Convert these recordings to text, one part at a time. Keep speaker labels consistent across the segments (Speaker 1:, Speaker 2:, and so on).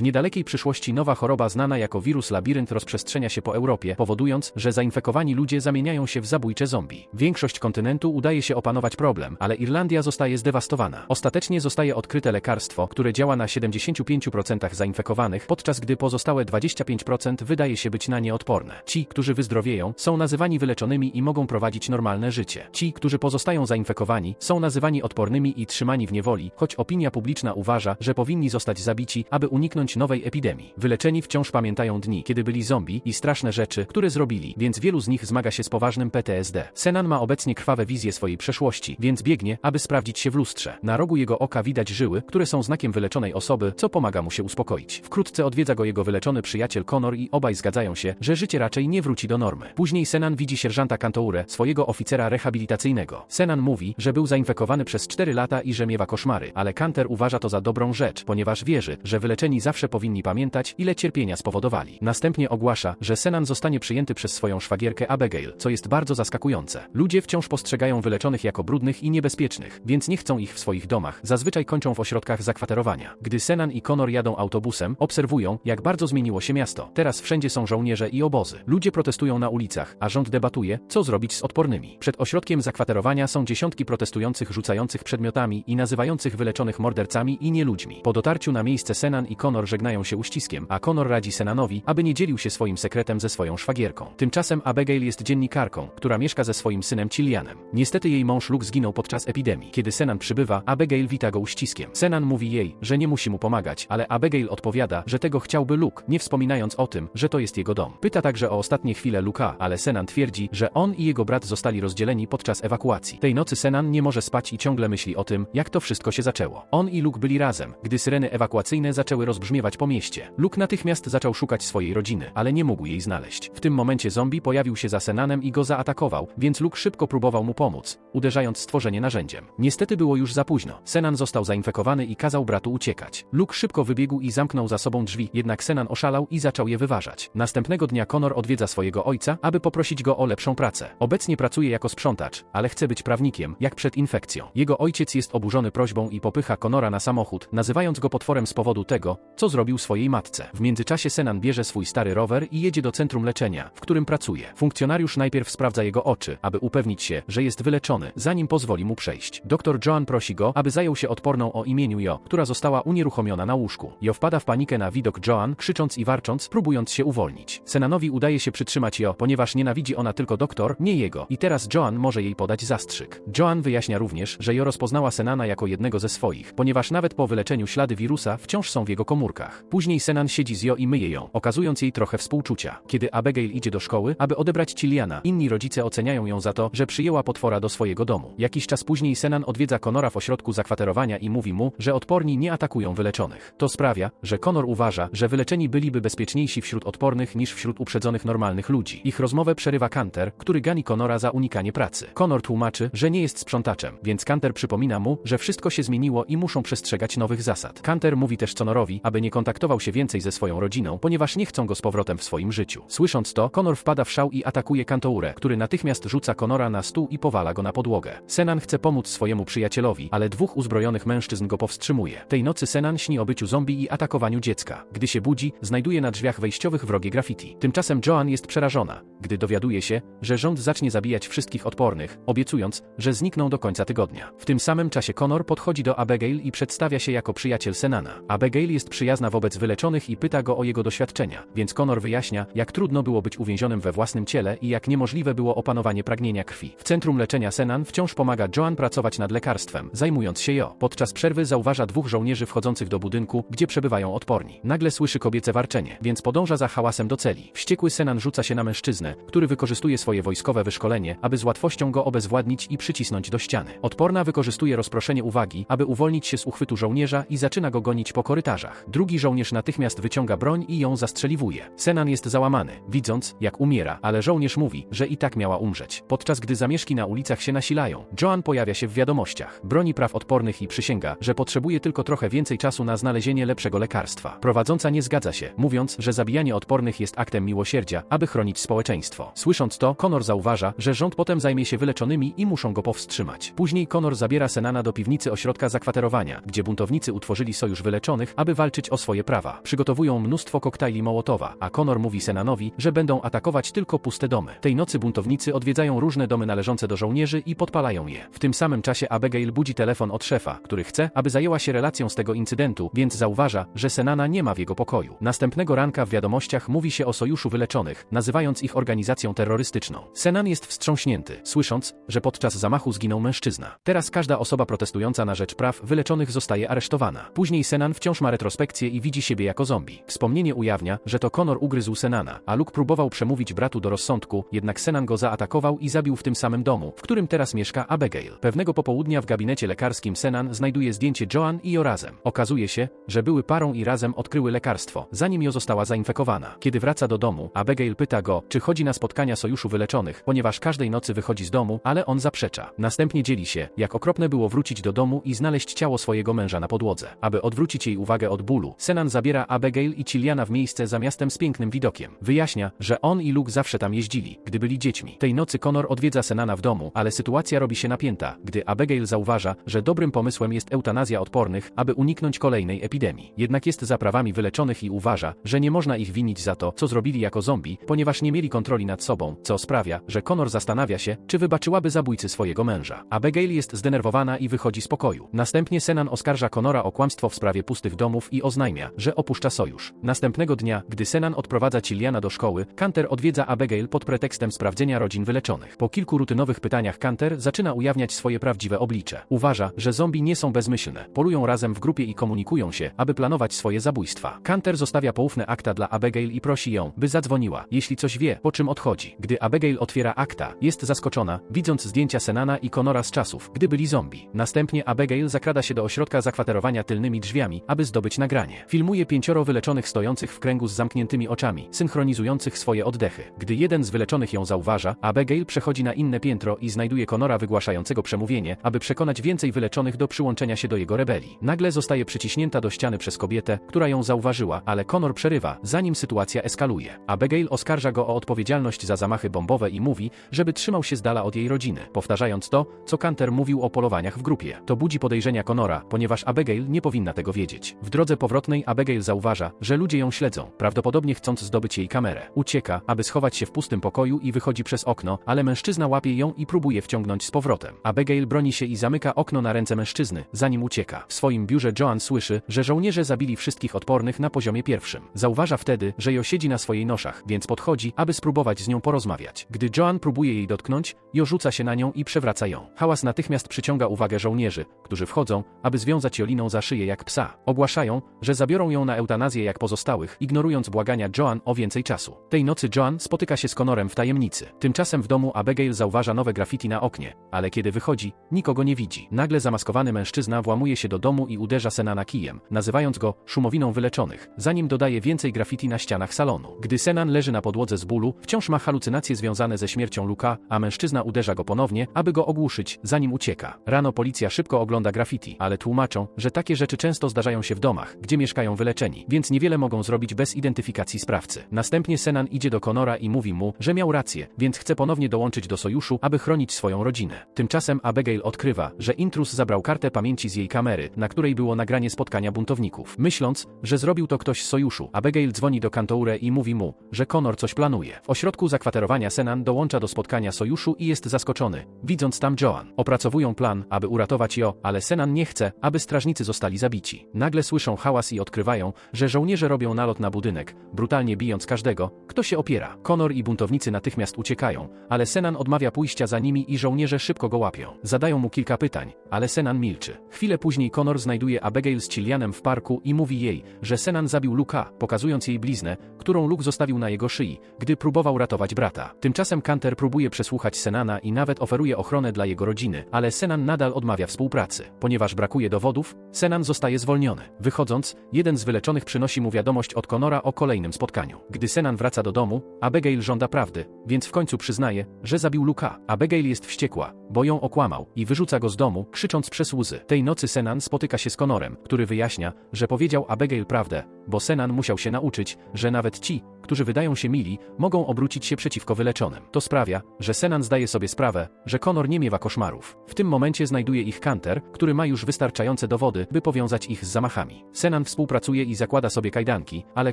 Speaker 1: W niedalekiej przyszłości nowa choroba znana jako wirus labirynt rozprzestrzenia się po Europie, powodując, że zainfekowani ludzie zamieniają się w zabójcze zombie. Większość kontynentu udaje się opanować problem, ale Irlandia zostaje zdewastowana. Ostatecznie zostaje odkryte lekarstwo, które działa na 75% zainfekowanych, podczas gdy pozostałe 25% wydaje się być na nie odporne. Ci, którzy wyzdrowieją, są nazywani wyleczonymi i mogą prowadzić normalne życie. Ci, którzy pozostają zainfekowani, są nazywani odpornymi i trzymani w niewoli, choć opinia publiczna uważa, że powinni zostać zabici, aby uniknąć nowej epidemii. Wyleczeni wciąż pamiętają dni, kiedy byli zombie i straszne rzeczy, które zrobili, więc wielu z nich zmaga się z poważnym PTSD. Senan ma obecnie krwawe wizje swojej przeszłości, więc biegnie, aby sprawdzić się w lustrze. Na rogu jego oka widać żyły, które są znakiem wyleczonej osoby, co pomaga mu się uspokoić. Wkrótce odwiedza go jego wyleczony przyjaciel Connor i obaj zgadzają się, że życie raczej nie wróci do normy. Później Senan widzi sierżanta Cantourę, swojego oficera rehabilitacyjnego. Senan mówi, że był zainfekowany przez 4 lata i że miewa koszmary, ale Canter uważa to za dobrą rzecz, ponieważ wierzy, że wyleczeni zawsze powinni pamiętać, ile cierpienia spowodowali. Następnie ogłasza, że Senan zostanie przyjęty przez swoją szwagierkę Abigail, co jest bardzo zaskakujące. Ludzie wciąż postrzegają wyleczonych jako brudnych i niebezpiecznych, więc nie chcą ich w swoich domach. Zazwyczaj kończą w ośrodkach zakwaterowania. Gdy Senan i Connor jadą autobusem, obserwują, jak bardzo zmieniło się miasto. Teraz wszędzie są żołnierze i obozy. Ludzie protestują na ulicach, a rząd debatuje, co zrobić z odpornymi. Przed ośrodkiem zakwaterowania są dziesiątki protestujących rzucających przedmiotami i nazywających wyleczonych mordercami i nieludźmi. Po dotarciu na miejsce Senan i Connor żegnają się uściskiem, a Connor radzi Senanowi, aby nie dzielił się swoim sekretem ze swoją szwagierką. Tymczasem Abigail jest dziennikarką, która mieszka ze swoim synem Cillianem. Niestety jej mąż Luke zginął podczas epidemii. Kiedy Senan przybywa, Abigail wita go uściskiem. Senan mówi jej, że nie musi mu pomagać, ale Abigail odpowiada, że tego chciałby Luke, nie wspominając o tym, że to jest jego dom. Pyta także o ostatnie chwile Luka, ale Senan twierdzi, że on i jego brat zostali rozdzieleni podczas ewakuacji. Tej nocy Senan nie może spać i ciągle myśli o tym, jak to wszystko się zaczęło. On i Luke byli razem, gdy syreny ewakuacyjne zaczęły rozbrzmiewać po mieście. Luke natychmiast zaczął szukać swojej rodziny, ale nie mógł jej znaleźć. W tym momencie zombie pojawił się za Senanem i go zaatakował, więc Luke szybko próbował mu pomóc, uderzając stworzenie narzędziem. Niestety było już za późno. Senan został zainfekowany i kazał bratu uciekać. Luke szybko wybiegł i zamknął za sobą drzwi, jednak Senan oszalał i zaczął je wyważać. Następnego dnia Connor odwiedza swojego ojca, aby poprosić go o lepszą pracę. Obecnie pracuje jako sprzątacz, ale chce być prawnikiem, jak przed infekcją. Jego ojciec jest oburzony prośbą i popycha Connora na samochód, nazywając go potworem z powodu tego, co zrobił swojej matce. W międzyczasie Senan bierze swój stary rower i jedzie do centrum leczenia, w którym pracuje. Funkcjonariusz najpierw sprawdza jego oczy, aby upewnić się, że jest wyleczony, zanim pozwoli mu przejść. Doktor Joan prosi go, aby zajął się odporną o imieniu Jo, która została unieruchomiona na łóżku. Jo wpada w panikę na widok Joan, krzycząc i warcząc, próbując się uwolnić. Senanowi udaje się przytrzymać Jo, ponieważ nienawidzi ona tylko doktor, nie jego, i teraz Joan może jej podać zastrzyk. Joan wyjaśnia również, że Jo rozpoznała Senana jako jednego ze swoich, ponieważ nawet po wyleczeniu ślady wirusa wciąż są w jego komórkach. Później Senan siedzi z Jo i myje ją, okazując jej trochę współczucia. Kiedy Abigail idzie do szkoły, aby odebrać Ciliana, inni rodzice oceniają ją za to, że przyjęła potwora do swojego domu. Jakiś czas później Senan odwiedza Conora w ośrodku zakwaterowania i mówi mu, że odporni nie atakują wyleczonych. To sprawia, że Conor uważa, że wyleczeni byliby bezpieczniejsi wśród odpornych niż wśród uprzedzonych normalnych ludzi. Ich rozmowę przerywa Canter, który gani Conora za unikanie pracy. Conor tłumaczy, że nie jest sprzątaczem, więc Canter przypomina mu, że wszystko się zmieniło i muszą przestrzegać nowych zasad. Canter mówi też Conorowi, aby nie kontaktował się więcej ze swoją rodziną, ponieważ nie chcą go z powrotem w swoim życiu. Słysząc to, Conor wpada w szał i atakuje Cantourę, który natychmiast rzuca Conora na stół i powala go na podłogę. Senan chce pomóc swojemu przyjacielowi, ale dwóch uzbrojonych mężczyzn go powstrzymuje. Tej nocy Senan śni o byciu zombie i atakowaniu dziecka. Gdy się budzi, znajduje na drzwiach wejściowych wrogie graffiti. Tymczasem Joan jest przerażona, gdy dowiaduje się, że rząd zacznie zabijać wszystkich odpornych, obiecując, że znikną do końca tygodnia. W tym samym czasie Connor podchodzi do Abigail i przedstawia się jako przyjaciel Senana. Abigail jest przyjazna wobec wyleczonych i pyta go o jego doświadczenia, więc Connor wyjaśnia, jak trudno było być uwięzionym we własnym ciele i jak niemożliwe było opanowanie pragnienia krwi. W centrum leczenia Senan wciąż pomaga Joan pracować nad lekarstwem, zajmując się jo. Podczas przerwy zauważa dwóch żołnierzy wchodzących do budynku, gdzie przebywają odporni. Nagle słyszy kobiece warczenie, więc podąża za hałasem do celi. Wściekły Senan rzuca się na mężczyznę, który wykorzystuje swoje wojskowe wyszkolenie, aby z łatwością go obezwładnić i przycisnąć do ściany. Odporna wykorzystuje rozproszenie uwagi, aby uwolnić się z uchwytu żołnierza i zaczyna go gonić po korytarzach. Drugi żołnierz natychmiast wyciąga broń i ją zastrzeliwuje. Senan jest załamany, widząc, jak umiera, ale żołnierz mówi, że i tak miała umrzeć. Podczas gdy zamieszki na ulicach się nasilają, Joan pojawia się w wiadomościach. Broni praw odpornych i przysięga, że potrzebuje tylko trochę więcej czasu na znalezienie lepszego lekarstwa. Prowadząca nie zgadza się, mówiąc, że zabijanie odpornych jest aktem miłosierdzia, aby chronić społeczeństwo. Słysząc to, Connor zauważa, że rząd potem zajmie się wyleczonymi i muszą go powstrzymać. Później Connor zabiera Senana do piwnicy ośrodka zakwaterowania, gdzie buntownicy utworzyli sojusz wyleczonych, aby walczyć o swoje prawa. Przygotowują mnóstwo koktajli Mołotowa, a Conor mówi Senanowi, że będą atakować tylko puste domy. Tej nocy buntownicy odwiedzają różne domy należące do żołnierzy i podpalają je. W tym samym czasie Abigail budzi telefon od szefa, który chce, aby zajęła się relacją z tego incydentu, więc zauważa, że Senana nie ma w jego pokoju. Następnego ranka w wiadomościach mówi się o sojuszu wyleczonych, nazywając ich organizacją terrorystyczną. Senan jest wstrząśnięty, słysząc, że podczas zamachu zginął mężczyzna. Teraz każda osoba protestująca na rzecz praw wyleczonych zostaje aresztowana. Później Senan wciąż ma retrospekcję i widzi siebie jako zombie. Wspomnienie ujawnia, że to Conor ugryzł Senana, a Luke próbował przemówić bratu do rozsądku, jednak Senan go zaatakował i zabił w tym samym domu, w którym teraz mieszka Abigail. Pewnego popołudnia w gabinecie lekarskim Senan znajduje zdjęcie Joan i Jo razem. Okazuje się, że były parą i razem odkryły lekarstwo, zanim Jo została zainfekowana. Kiedy wraca do domu, Abigail pyta go, czy chodzi na spotkania sojuszu wyleczonych, ponieważ każdej nocy wychodzi z domu, ale on zaprzecza. Następnie dzieli się, jak okropne było wrócić do domu i znaleźć ciało swojego męża na podłodze. Aby odwrócić jej uwagę od bólu, Senan zabiera Abigail i Ciliana w miejsce za miastem z pięknym widokiem. Wyjaśnia, że on i Luke zawsze tam jeździli, gdy byli dziećmi. Tej nocy Conor odwiedza Senana w domu, ale sytuacja robi się napięta, gdy Abigail zauważa, że dobrym pomysłem jest eutanazja odpornych, aby uniknąć kolejnej epidemii. Jednak jest za prawami wyleczonych i uważa, że nie można ich winić za to, co zrobili jako zombie, ponieważ nie mieli kontroli nad sobą, co sprawia, że Conor zastanawia się, czy wybaczyłaby zabójcy swojego męża. Abigail jest zdenerwowana i wychodzi z pokoju. Następnie Senan oskarża Conora o kłamstwo w sprawie pustych domów i oznajmia, że opuszcza sojusz. Następnego dnia, gdy Senan odprowadza Ciliana do szkoły, Kanter odwiedza Abigail pod pretekstem sprawdzenia rodzin wyleczonych. Po kilku rutynowych pytaniach Kanter zaczyna ujawniać swoje prawdziwe oblicze. Uważa, że zombie nie są bezmyślne, polują razem w grupie i komunikują się, aby planować swoje zabójstwa. Kanter zostawia poufne akta dla Abigail i prosi ją, by zadzwoniła, jeśli coś wie, po czym odchodzi. Gdy Abigail otwiera akta, jest zaskoczona, widząc zdjęcia Senana i Conora z czasów, gdy byli zombie. Następnie Abigail zakrada się do ośrodka zakwaterowania tylnymi drzwiami, aby zdobyć nagranie. Filmuje pięcioro wyleczonych stojących w kręgu z zamkniętymi oczami, synchronizujących swoje oddechy. Gdy jeden z wyleczonych ją zauważa, Abigail przechodzi na inne piętro i znajduje Conora wygłaszającego przemówienie, aby przekonać więcej wyleczonych do przyłączenia się do jego rebelii. Nagle zostaje przyciśnięta do ściany przez kobietę, która ją zauważyła, ale Conor przerywa, zanim sytuacja eskaluje. Abigail oskarża go o odpowiedzialność za zamachy bombowe i mówi, żeby trzymał się z dala od jej rodziny, powtarzając to, co Kanter mówił o polowaniach w grupie. To budzi podejrzenia Conora, ponieważ Abigail nie powinna tego wiedzieć. W drodze powrotnej Abigail zauważa, że ludzie ją śledzą, prawdopodobnie chcąc zdobyć jej kamerę. Ucieka, aby schować się w pustym pokoju i wychodzi przez okno, ale mężczyzna łapie ją i próbuje wciągnąć z powrotem. Abigail broni się i zamyka okno na ręce mężczyzny, zanim ucieka. W swoim biurze Joan słyszy, że żołnierze zabili wszystkich odpornych na poziomie pierwszym. Zauważa wtedy, że Jo siedzi na swojej noszach, więc podchodzi, aby spróbować z nią porozmawiać. Gdy Joan próbuje jej dotknąć, Jo rzuca się na nią i przewraca ją. Hałas natychmiast przyciąga uwagę żołnierzy, którzy wchodzą, aby związać Joliną za szyję jak psa. Ogłaszają, że zabiorą ją na eutanazję jak pozostałych, ignorując błagania Joan o więcej czasu. Tej nocy Joan spotyka się z Conorem w tajemnicy. Tymczasem w domu Abigail zauważa nowe graffiti na oknie, ale kiedy wychodzi, nikogo nie widzi. Nagle zamaskowany mężczyzna włamuje się do domu i uderza Senana kijem, nazywając go szumowiną wyleczonych, zanim dodaje więcej graffiti na ścianach salonu. Gdy Senan leży na podłodze z bólu, wciąż ma halucynacje związane ze śmiercią Luka, a mężczyzna uderza go ponownie, aby go ogłuszyć, zanim ucieka. Rano policja szybko ogląda graffiti, ale tłumaczą, że takie rzeczy często zdarzają się w domach, gdzie mieszkają wyleczeni, więc niewiele mogą zrobić bez identyfikacji sprawcy. Następnie Senan idzie do Conora i mówi mu, że miał rację, więc chce ponownie dołączyć do sojuszu, aby chronić swoją rodzinę. Tymczasem Abigail odkrywa, że intrus zabrał kartę pamięci z jej kamery, na której było nagranie spotkania buntowników. Myśląc, że zrobił to ktoś z sojuszu, Abigail dzwoni do Kantoure i mówi mu, że Conor coś planuje. W ośrodku zakwaterowania Senan dołącza do spotkania sojuszu i jest zaskoczony, widząc tam Joan. Opracowują plan, aby uratować ją, ale Senan nie chce, aby strażnicy zostali zabici. Nagle słyszą hałas i odkrywają, że żołnierze robią nalot na budynek, brutalnie bijąc każdego, kto się opiera. Conor i buntownicy natychmiast uciekają, ale Senan odmawia pójścia za nimi i żołnierze szybko go łapią. Zadają mu kilka pytań, ale Senan milczy. Chwilę później Conor znajduje Abigail z Cilianem w parku i mówi jej, że Senan zabił Luka, pokazując jej bliznę, którą Luke zostawił na jego szyi, gdy próbował ratować brata. Tymczasem Kanter próbuje przesłuchać Senana i nawet oferuje ochronę dla jego rodziny, ale Senan nadal odmawia współpracy. Ponieważ brakuje dowodów, Senan zostaje zwolniony. Wychodząc, jeden z wyleczonych przynosi mu wiadomość od Conora o kolejnym spotkaniu. Gdy Senan wraca do domu, Abigail żąda prawdy, więc w końcu przyznaje, że zabił Luka. Abigail jest wściekła, bo ją okłamał i wyrzuca go z domu, krzycząc przez łzy. Tej nocy Senan spotyka się z Conorem, który wyjaśnia, że powiedział Abigail prawdę, bo Senan musiał się nauczyć, że nawet ci, którzy wydają się mili, mogą obrócić się przeciwko wyleczonym. To sprawia, że Senan zdaje sobie sprawę, że Connor nie miewa koszmarów. W tym momencie znajduje ich Kanter, który ma już wystarczające dowody, by powiązać ich z zamachami. Senan współpracuje i zakłada sobie kajdanki, ale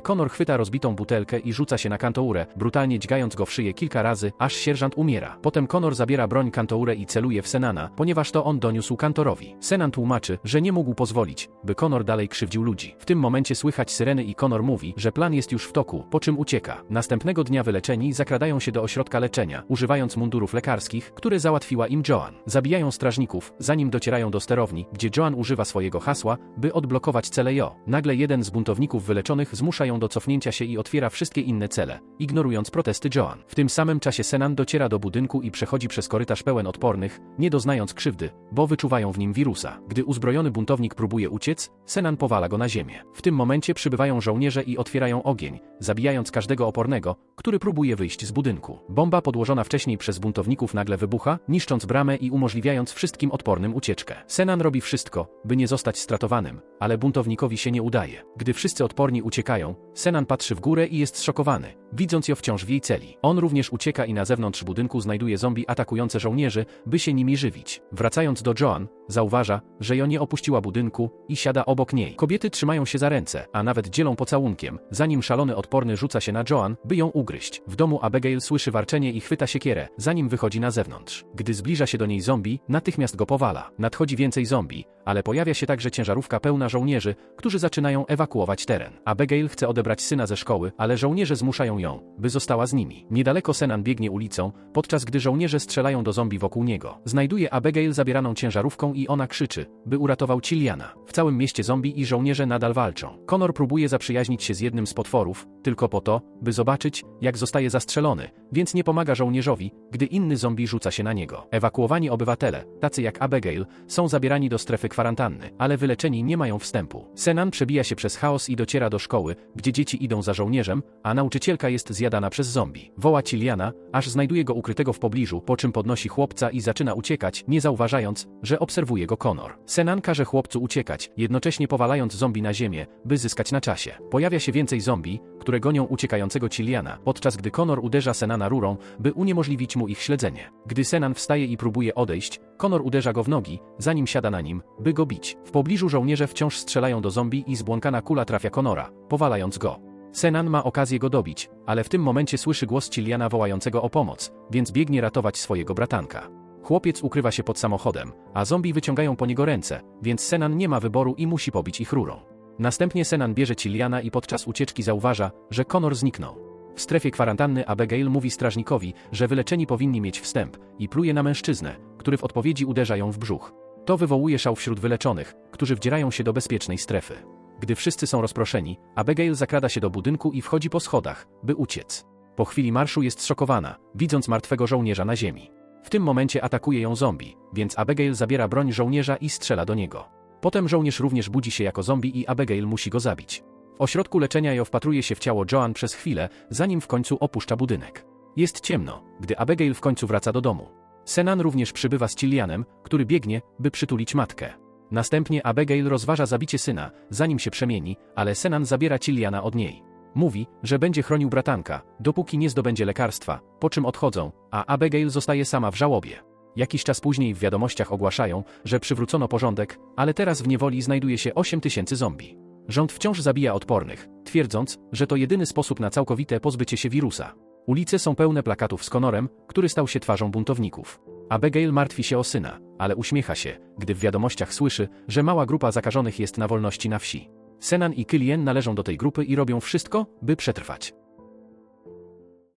Speaker 1: Connor chwyta rozbitą butelkę i rzuca się na Kantourę, brutalnie dźgając go w szyję kilka razy, aż sierżant umiera. Potem Connor zabiera broń Kantourę i celuje w Senana, ponieważ to on doniósł Kantorowi. Senan tłumaczy, że nie mógł pozwolić, by Connor dalej krzywdził ludzi. W tym momencie słychać syreny i Connor mówi, że plan jest już w toku, po czym ucieka. Następnego dnia wyleczeni zakradają się do ośrodka leczenia, używając mundurów lekarskich, które załatwiła im Joan. Zabijają strażników, zanim docierają do sterowni, gdzie Joan używa swojego hasła, by odblokować cele JO. Nagle jeden z buntowników wyleczonych zmusza ją do cofnięcia się i otwiera wszystkie inne cele, ignorując protesty Joan. W tym samym czasie Senan dociera do budynku i przechodzi przez korytarz pełen odpornych, nie doznając krzywdy, bo wyczuwają w nim wirusa. Gdy uzbrojony buntownik próbuje uciec, Senan powala go na ziemię. W tym momencie przybywają żołnierze i otwierają ogień, zabijając każdego opornego, który próbuje wyjść z budynku. Bomba podłożona wcześniej przez buntowników nagle wybucha, niszcząc bramę i umożliwiając wszystkim odpornym ucieczkę. Senan robi wszystko, by nie zostać stratowanym, ale buntownikowi się nie udaje. Gdy wszyscy odporni uciekają, Senan patrzy w górę i jest szokowany, widząc ją wciąż w jej celi. On również ucieka i na zewnątrz budynku znajduje zombie atakujące żołnierzy, by się nimi żywić. Wracając do Joan, zauważa, że Jo nie opuściła budynku i siada obok niej. Kobiety trzymają się za ręce, a nawet dzielą pocałunkiem, zanim szalony odporny rzuca się na Joan, by ją ugryźć. W domu Abigail słyszy warczenie i chwyta siekierę, zanim wychodzi na zewnątrz. Gdy zbliża się do niej zombie, natychmiast go powala. Nadchodzi więcej zombie, ale pojawia się także ciężarówka pełna żołnierzy, którzy zaczynają ewakuować teren. Abigail chce odebrać syna ze szkoły, ale żołnierze zmuszają ją, by została z nimi. Niedaleko Senan biegnie ulicą, podczas gdy żołnierze strzelają do zombie wokół niego. Znajduje Abigail zabieraną ciężarówką i ona krzyczy, by uratował Ciliana. W całym mieście zombie i żołnierze nadal walczą. Connor próbuje zaprzyjaźnić się z jednym z potworów, tylko po to, by zobaczyć, jak zostaje zastrzelony, więc nie pomaga żołnierzowi, gdy inny zombie rzuca się na niego. Ewakuowani obywatele, tacy jak Abigail, są zabierani do strefy kwarantanny, ale wyleczeni nie mają wstępu. Senan przebija się przez chaos i dociera do szkoły, gdzie dzieci idą za żołnierzem, a nauczycielka jest zjadana przez zombie. Woła Ciliana, aż znajduje go ukrytego w pobliżu, po czym podnosi chłopca i zaczyna uciekać, nie zauważając, że obserwuje go Connor. Senan każe chłopcu uciekać, jednocześnie powalając zombie na ziemię, by zyskać na czasie. Pojawia się więcej zombie, które gonią uciekającego Ciliana, podczas gdy Connor uderza Senana rurą, by uniemożliwić mu ich śledzenie. Gdy Senan wstaje i próbuje odejść, Connor uderza go w nogi, zanim siada na nim, by go bić. W pobliżu żołnierze wciąż strzelają do zombie i zbłąkana kula trafia Connora, powalając go. Senan ma okazję go dobić, ale w tym momencie słyszy głos Ciliana wołającego o pomoc, więc biegnie ratować swojego bratanka. Chłopiec ukrywa się pod samochodem, a zombie wyciągają po niego ręce, więc Senan nie ma wyboru i musi pobić ich rurą. Następnie Senan bierze Ciliana i podczas ucieczki zauważa, że Connor zniknął. W strefie kwarantanny Abigail mówi strażnikowi, że wyleczeni powinni mieć wstęp i pluje na mężczyznę, który w odpowiedzi uderza ją w brzuch. To wywołuje szał wśród wyleczonych, którzy wdzierają się do bezpiecznej strefy. Gdy wszyscy są rozproszeni, Abigail zakrada się do budynku i wchodzi po schodach, by uciec. Po chwili marszu jest szokowana, widząc martwego żołnierza na ziemi. W tym momencie atakuje ją zombie, więc Abigail zabiera broń żołnierza i strzela do niego. Potem żołnierz również budzi się jako zombie i Abigail musi go zabić. W ośrodku leczenia Jo wpatruje się w ciało Joan przez chwilę, zanim w końcu opuszcza budynek. Jest ciemno, gdy Abigail w końcu wraca do domu. Senan również przybywa z Cilianem, który biegnie, by przytulić matkę. Następnie Abigail rozważa zabicie syna, zanim się przemieni, ale Senan zabiera Ciliana od niej. Mówi, że będzie chronił bratanka, dopóki nie zdobędzie lekarstwa, po czym odchodzą, a Abigail zostaje sama w żałobie. Jakiś czas później w wiadomościach ogłaszają, że przywrócono porządek, ale teraz w niewoli znajduje się 8 tysięcy zombie. Rząd wciąż zabija odpornych, twierdząc, że to jedyny sposób na całkowite pozbycie się wirusa. Ulice są pełne plakatów z Conorem, który stał się twarzą buntowników. Abigail martwi się o syna, ale uśmiecha się, gdy w wiadomościach słyszy, że mała grupa zakażonych jest na wolności na wsi. Senan i Kylien należą do tej grupy i robią wszystko, by przetrwać.